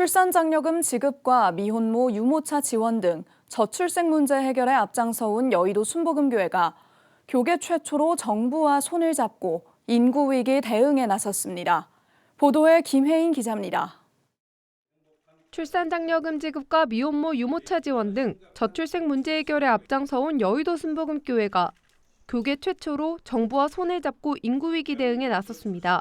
출산장려금 지급과 미혼모 유모차 지원 등 저출생 문제 해결에 앞장서온 여의도 순복음교회가 교계 최초로 정부와 손을 잡고 인구 위기 대응에 나섰습니다. 보도에 김혜인 기자입니다. 출산장려금 지급과 미혼모 유모차 지원 등 저출생 문제 해결에 앞장서온 여의도 순복음교회가 교계 최초로 정부와 손을 잡고 인구 위기 대응에 나섰습니다.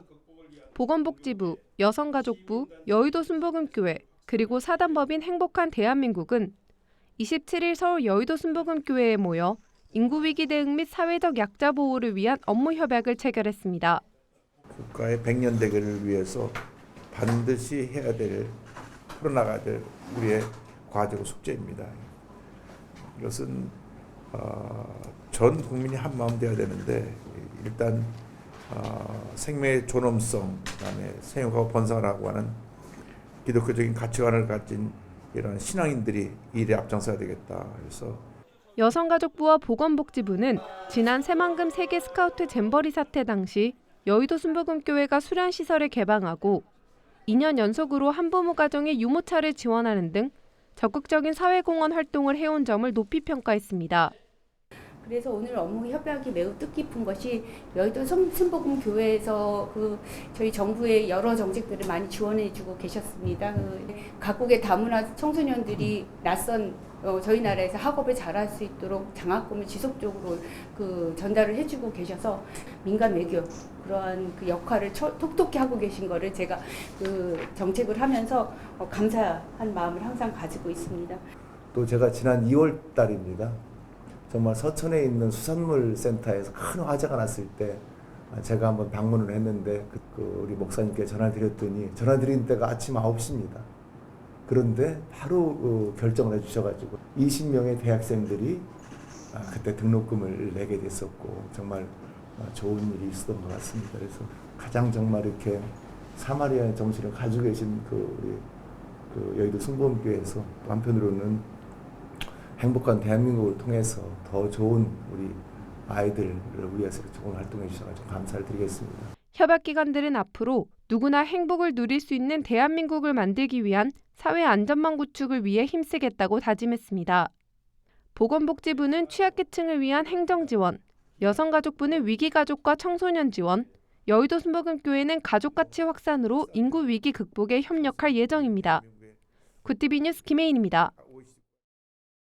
보건복지부, 여성가족부, 여의도 순복음교회, 그리고 사단법인 행복한 대한민국은 27일 서울 여의도 순복음교회에 모여 인구 위기 대응 및 사회적 약자 보호를 위한 업무 협약을 체결했습니다. 국가의 백년 대계를 위해서 반드시 해야 될 풀어나가야 될 우리의 과제고 숙제입니다. 이것은 어, 전 국민이 한 마음 되어야 되는데 일단 어, 생명의 존엄성, 그다음에 생육하고 번성하라고 하는 기독교적인 가치관을 가진 이런 신앙인들이 이 일에 앞장서야 되겠다. 그래서 여성가족부와 보건복지부는 지난 새만금 세계 스카우트 잼버리 사태 당시 여의도 순복음교회가 수련 시설을 개방하고 2년 연속으로 한부모 가정의 유모차를 지원하는 등 적극적인 사회공헌 활동을 해온 점을 높이 평가했습니다. 그래서 오늘 업무 협약이 매우 뜻깊은 것이 여의도 성- 순복음 교회에서 그 저희 정부의 여러 정책들을 많이 지원해주고 계셨습니다. 그 각국의 다문화 청소년들이 낯선 어, 저희 나라에서 학업을 잘할 수 있도록 장학금을 지속적으로 그 전달을 해주고 계셔서 민간 외교 그러한 그 역할을 처- 톡톡히 하고 계신 거를 제가 그 정책을 하면서 어, 감사한 마음을 항상 가지고 있습니다. 또 제가 지난 2월 달입니다. 정말 서천에 있는 수산물 센터에서 큰 화재가 났을 때 제가 한번 방문을 했는데 그, 그 우리 목사님께 전화 드렸더니 전화 드린 때가 아침 9시입니다. 그런데 바로 어, 결정을 해주셔가지고 20명의 대학생들이 아, 그때 등록금을 내게 됐었고 정말 어, 좋은 일이 있었던 것 같습니다. 그래서 가장 정말 이렇게 사마리아의 정신을 가지고 계신 그 우리 그 여의도 승보원교회에서 또 한편으로는 행복한 대한민국을 통해서 더 좋은 우리 아이들을 위해서 좋은 활동해 주셔서 감사를 드리겠습니다. 협약 기관들은 앞으로 누구나 행복을 누릴 수 있는 대한민국을 만들기 위한 사회 안전망 구축을 위해 힘쓰겠다고 다짐했습니다. 보건복지부는 취약계층을 위한 행정 지원, 여성가족부는 위기가족과 청소년 지원, 여의도 순복음교회는 가족가치 확산으로 인구 위기 극복에 협력할 예정입니다. 구티비 뉴스 김혜인입니다.